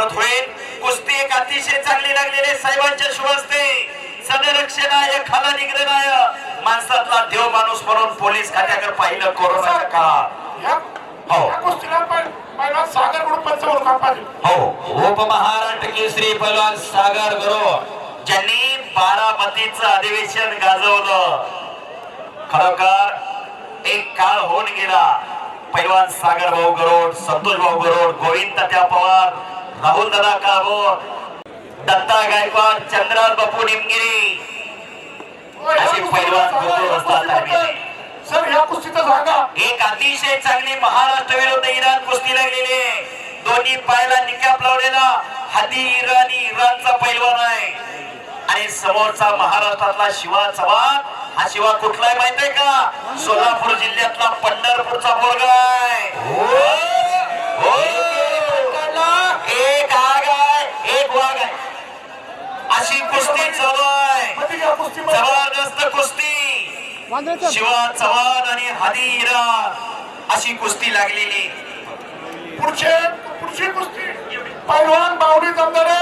परत होईल. कुस्ती एक अतिशय चांगली लागलेली साहेबांच्या शुभ हस्ते सदरक्षणाय खाला निग्रणाय माणसातला देव माणूस म्हणून पोलीस खात्याकडे पाहिलं या हो. पहिला सागर पाहिजे हो. उपमहाराष्ट्र केसरी पैलवान सागर गुरु ज्यांनी बारामतीचं अधिवेशन गाजवलं. खरोखर एक काळ होऊन गेला. पैलवान सागर भाऊ गरोड संतोष भाऊ गरोड गोविंद तात्या पवार दादा काबोर दत्ता गायकवाड चंद्रनाथ बापू निमगिरी. अशी पैलवान. सर या कुस्तीचा जागा. एक अतिशय चांगली महाराष्ट्र विरुद्ध इराण कुस्ती लागलेली आहे. दोन्ही पायाला निकाप लावलेला हाती इराणी इराणचा पैलवान आहे. आणि समोरचा महाराष्ट्रातला शिवा चव्हाण हा शिवा कुठला आहे माहीत आहे का? सोलापूर जिल्ह्यातला पंढरपूरचा मुलगा आहे हो. एक आग आहे एक वाघ आहे अशी कुस्ती चालू आहे. मध्ये या कुस्तीमध्ये जबरदस्त कुस्ती शिवा चव्हाण आणि हादी इराण अशी कुस्ती लागलेली. पुढचे पुढची कुस्ती. पैलवान बावडी जमदारे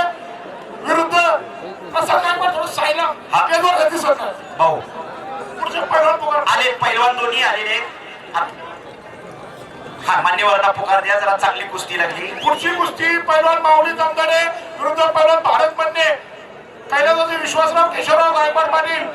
विरुद्ध असं काय पण थोडं सायला. तेजवर दिसत नाही भाऊ. पुढचे पैलवान पुकार. आले पैलवान दोन्ही आलेले. हा मान्यवरांना पुकार द्या जरा चांगली कुस्ती लागली. पुढची कुस्ती पैलवान माऊली जमदारे विरुद्ध पैलवान भारत बनणे कैलासाचे विश्वासराव केशवराव गायकवाड पाटील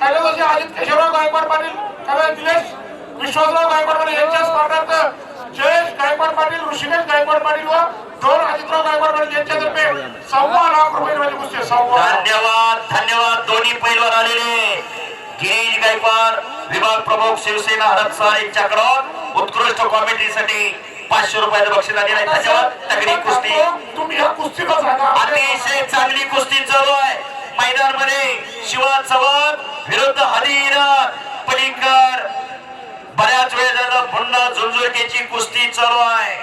कैलासाचे अजित केशवराव गायकवाड पाटील कैलास दिनेश विश्वासराव गायकवाड पाटील यांच्या स्पर्धार्थ जयेश गायकवाड पाटील ऋषिकेश गायकवाड पाटील व दोन अजितराव गायकवाड पाटील यांच्यातर्फे सव्वा लाख रुपये म्हणजे माझी कुस्ती सव्वा धन्यवाद धन्यवाद. दोन्ही पैलवान आलेले. गिरीश गायकवाड विभाग प्रमुख शिवसेना हरत हडपसर यांच्याकडून उत्कृष्ट कॉमेंट्रीसाठी पाचशे रुपयाचं बक्षीस आलेलं आहे. धन्यवाद तगडी कुस्ती. तुम्ही ह्या कुस्तीला सांगा अतिशय चांगली कुस्ती चालू आहे. मैदानमध्ये शिवा चव्हाण विरुद्ध हरिरा पलीकर. बऱ्याच वेळ झालं पुन्हा झुंझुरकेची कुस्ती चालू आहे.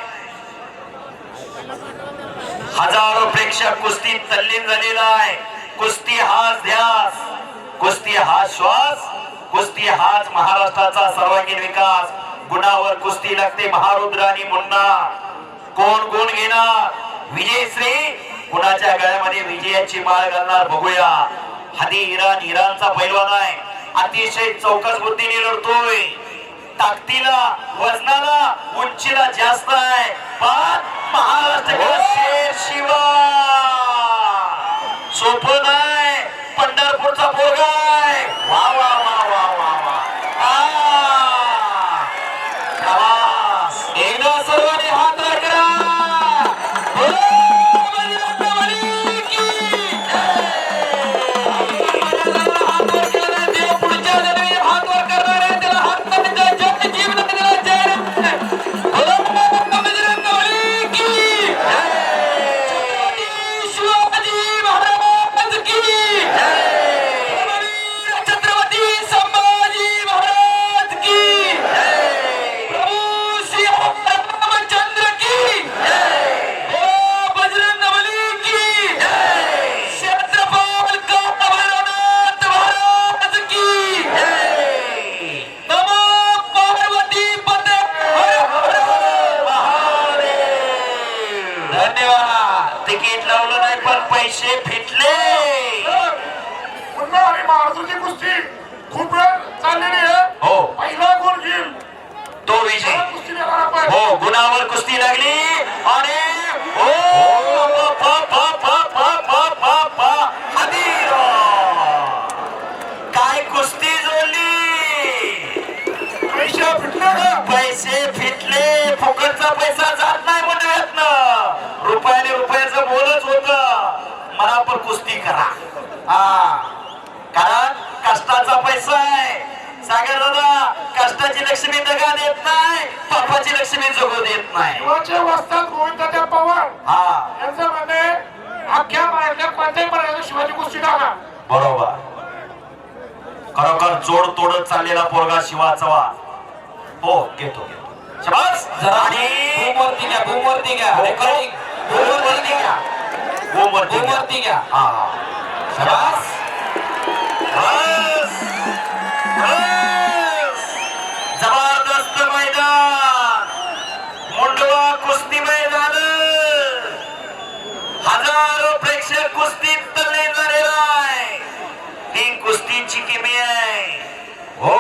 हजारो प्रेक्षक कुस्ती तल्लीन झालेला आहे. कुस्ती हाच ध्यास कुस्ती हा श्वास कुस्ती हाच महाराष्ट्राचा सर्वांगीण विकास. गुणावर कुस्ती लागते महारुद्र आणि मुन्ना. कोण कोण घेणार? विजयश्री कुणाच्या गळ्यामध्ये विजयाची माळ घालणार बघूया. हदी इराण इराणचा पैलवान आहे. अतिशय चौकस बुद्धीने लढतोय. ताकदीला वजनाला उंचीला जास्त आहे. धन्यवाद. तिकीट लावलं नाही पण पैसे फिटले. पुन्हा कुस्ती. खूप वेळ चाललेली आहे. हो. पहिला गुण घेईल. तो विजय. हो गुणावर कुस्ती लागली. आणि रुपयाचं बोलच होत. मला पण कुस्ती करा. हा. कारण कष्टाचा पैसा आहे. सागर दादा कष्टाची लक्ष्मी दगा देत नाही पापाची लक्ष्मी जगू देत नाही. शिवाचे वस्तात गोविंदाच्या पवार. हा. यांचं म्हणणे अख्ख्या महाराष्ट्रात कोणत्याही पर्यंत शिवाजी कुस्ती टाका. बरोबर. खरोखर जोड तोडत चाललेला पोरगा शिवा चव्हाण. हो घेतो घेतो. शबास. आणि भूमवरती घ्या भूमवरती घ्या. रेकॉर्डिंग भूमवरती होमवरती होमवरती घ्या. हा शाबास. बस. बस. जबरदस्त मैदान. मुंडवा कुस्ती मैदान. हजारो प्रेक्षक कुस्तीत आहे. कुस्तीची किमी आहे. हो.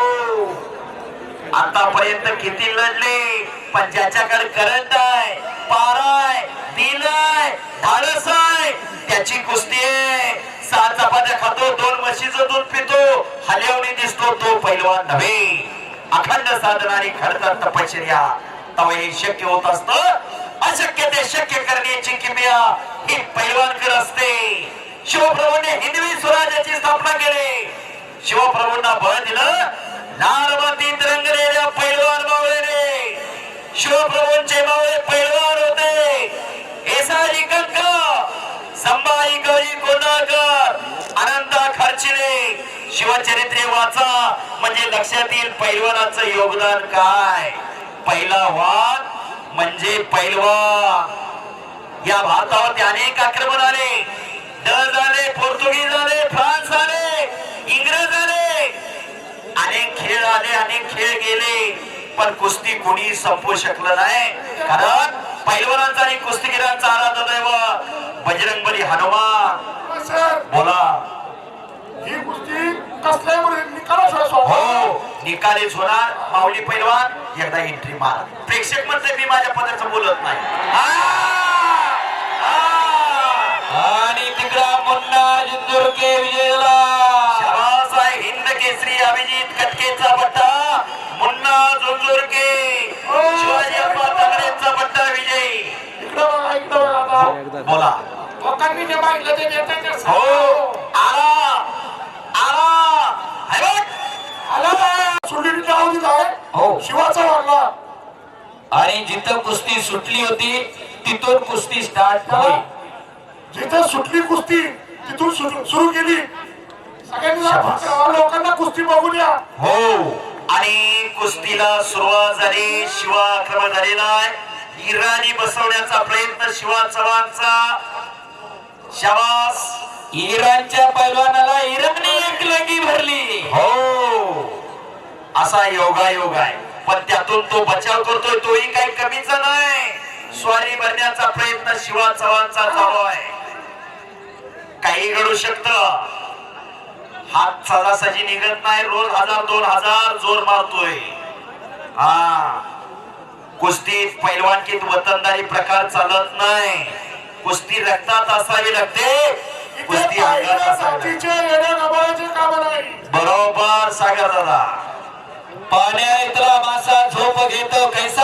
आतापर्यंत किती लढले? पण ज्याच्याकडे करंट आहे पाराय दिलाय धाडसा त्याची कुस्ती आहे. सात चपात्या खातो दोन म्हशीचं दूध पितो. हल्यावणी दिसतो तो पैलवान नव्हे. अखंड साधना खडतर तपश्चर्या तेव्हा हे शक्य होत असत. अशक्य ते शक्य करण्याची किमया ही पैलवानकर असते. शिवप्रभूने हिंदवी स्वराज्याची स्थापना केली. शिवप्रभूंना बळ दिलं. लाल तिरंगलेल्या पैलवान मावळेने. शिवप्रभूंचे मावळे पैलवान होते. एसा शिवचरित्रे वाचा. म्हणजे लक्षात येईल पैलवानाचं योगदान काय? पहिला वाद म्हणजे पैलवान. या भारतावरती अनेक आक्रमण आले. डच आले पोर्तुगीज आले फ्रान्स आले इंग्रज आले अनेक खेळ आले अनेक खेळ गेले. पण कुस्ती कोणी संपवू शकलं नाही. कारण पैलवानांचा आणि कुस्तीगिरांचा आराध दैव बजरंगबली हनुमान. बोला. ही कुस्ती हो निकालीच होणार माऊली पैलवान एकदा एंट्री मार. प्रेक्षक म्हणते मी माझ्या पदाचं बोलत नाही. आ! आ! आणि तिकडा मुन्ना जिंदुरके विजयला. हिंद केसरी अभिजित कटकेचा पट्टा मुन्ना झुंझुरके शिवाजी अप्पा तगडेचा पट्टा विजय. बोला. लोकांनी जे मागितलं ते हो सांगा. आला आला हाय बघ. आला सुरलीची जाऊ काय हो. शिवाचा वाढला आणि जिथं कुस्ती सुटली होती तिथून कुस्ती स्टार्ट होईल जिथे सुटली कुस्ती तिथून सुरू केली. सगळ्यांनी लोकांना कुस्ती बघून या. हो. आणि कुस्तीला सुरुवात झाली शिवा आक्रमण झालेला आहे. इराणी बसवण्याचा प्रयत्न शिवा चव्हाणचा. शाबास. इराणच्या पैलवानाला इराणने एक लंगी भरली. हो. असा योगा योग आहे. पण त्यातून तो बचाव करतोय तोही काही कमीचा नाही. स्वारी भरण्याचा प्रयत्न शिवा चव्हाणचा चालू आहे. काही घडू शकत. हात सहजासहजी निघत नाही रोज हजार दोन हजार जोर मारतोय. हा. कुस्तीत पैलवानकीत वतनदारी प्रकार चालत नाही. कुस्ती रक्तात असावी लागते. कुस्ती बरोबर सागर दादा. पाण्या इथला मासा झोप घेतो कैसा